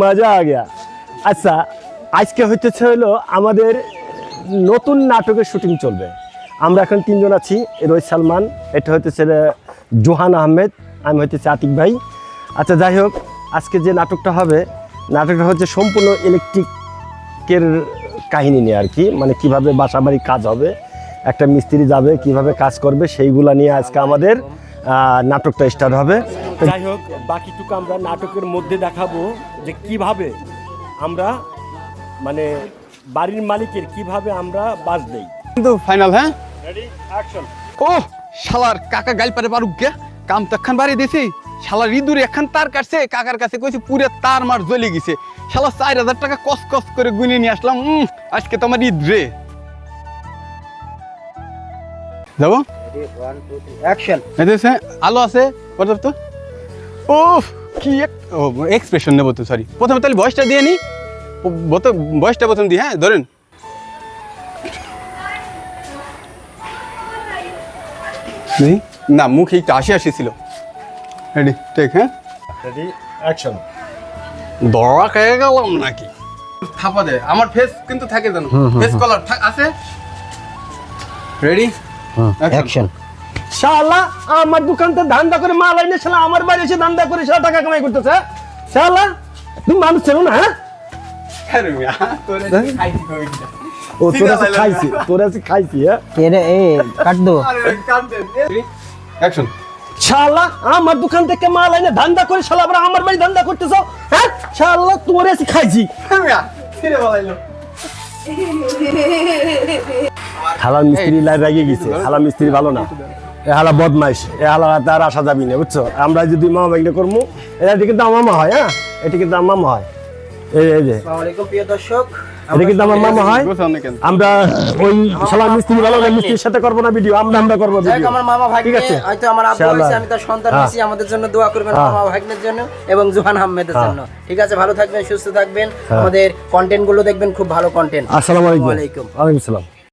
মজা আ গিয়া। আচ্ছা আজকে হইতেছে হলো আমাদের নতুন নাটকের শুটিং চলবে। আমরা এখন তিনজন আছি, রোহিত সালমান, এটা হইতেছে জোহান আহমেদ, আমি হইতেছে আতিক ভাই। আচ্ছা যাই হোক, আজকে যে নাটকটা হবে, নাটকটা হচ্ছে সম্পূর্ণ ইলেকট্রিকের কাহিনী নিয়ে আর কি মানে কীভাবে বাসা বাড়ি কাজ হবে, একটা মিস্ত্রি যাবে, কীভাবে কাজ করবে, সেইগুলা নিয়ে আজকে আমাদের নাটকটা স্টার্ট হবে। যাই হোক বাকিটুকু আমরা নাটকের মধ্যে দেখাবো যে কীভাবে আমরা মানে বাড়ির মালিকের কীভাবে আমরা বাস দেই। কিন্তু ফাইনাল হ্যাঁ? রেডি অ্যাকশন ও শালার কাকা গাইল পারে পারুক গে। কাম তো একখান বাড়ি দিছি। শালার ইঁদুর একখান তার কাটছে কাকার কাছে কইছি পুরে তার মার জ্বলে গেছে। শালা চার হাজার টাকা কস কস করে গুনে নিয়ে আসলাম। আজকে তো আমার ঈদ রে। যাব? অ্যাকশন আলো আছে পর্যাপ্ত? ও কি এক এক্সপ্রেশন নেব তো সরি প্রথমে তাহলে বয়সটা দিয়ে নি। বয়সটা প্রথম দিই হ্যাঁ ধরেন। না মুখে একটু আসি আসি ছিল। রেডি ঠিক হ্যাঁ? রেডি অ্যাকশন দড়া খেয়ে গেলাম নাকি? থাপা দে। আমার ফেস কিন্তু থাকে জানো ফেস কলার আছে? রেডি অ্যাকশন শালা আমার দোকানতে ধান্দা করে মাল আইনে শালা আমার বাড়ি এসে ধান্দা করে শালা টাকা কামাই করতেছে হ্যাঁ? শালা তুমি মানুষ ছিল না হ্যাঁ? ও তোরা খাইছি তোরা খাইছি হ্যাঁ? এরে এ কাট দো। অ্যাকশন শালা আমার দোকান থেকে মাল আইনে ধান্দা করে শালা আবার আমার বাড়ি ধান্দা করতেছ হ্যাঁ? শালা তোরা সে খাইছি। হালা মিস্ত্রি লাই রাগিয়ে গেছে হালা মিস্ত্রি ভালো না। এ হালা বদমাইশ এ হালা তার আসা যাবি না বুঝছ? আমরা যদি মামা বাইকটা করব এটা কিন্তু আমার মামা হয় হ্যাঁ? এটা কিন্তু আমার মামা হয়। এই এই যে। আসসালামু প্রিয় দর্শক। এটা কিন্তু আমার মামা হয়। আমরা ওই শালা মিস্ত্রি ভালো না মিস্ত্রির সাথে করব না ভিডিও আমরা আমরা করব ভিডিও। আমার মামা ঠিক ভাগ্নে আছে? হয়তো আমার আব্বু। হয়েছে আমি তার সন্তান হ্যাঁ। হয়েছি আমাদের জন্য দোয়া করবেন হ্যাঁ। মামা ভাগ্নের জন্য এবং জোহান আহমেদের হ্যাঁ। জন্য। ঠিক আছে ভালো থাকবেন সুস্থ থাকবেন। হ্যাঁ। আমাদের কন্টেন্টগুলো দেখবেন খুব ভালো কন্টেন্ট আসসালামু আলাইকুম। ওয়ালাইকুম। ওয়ালাইকুম আসসালাম।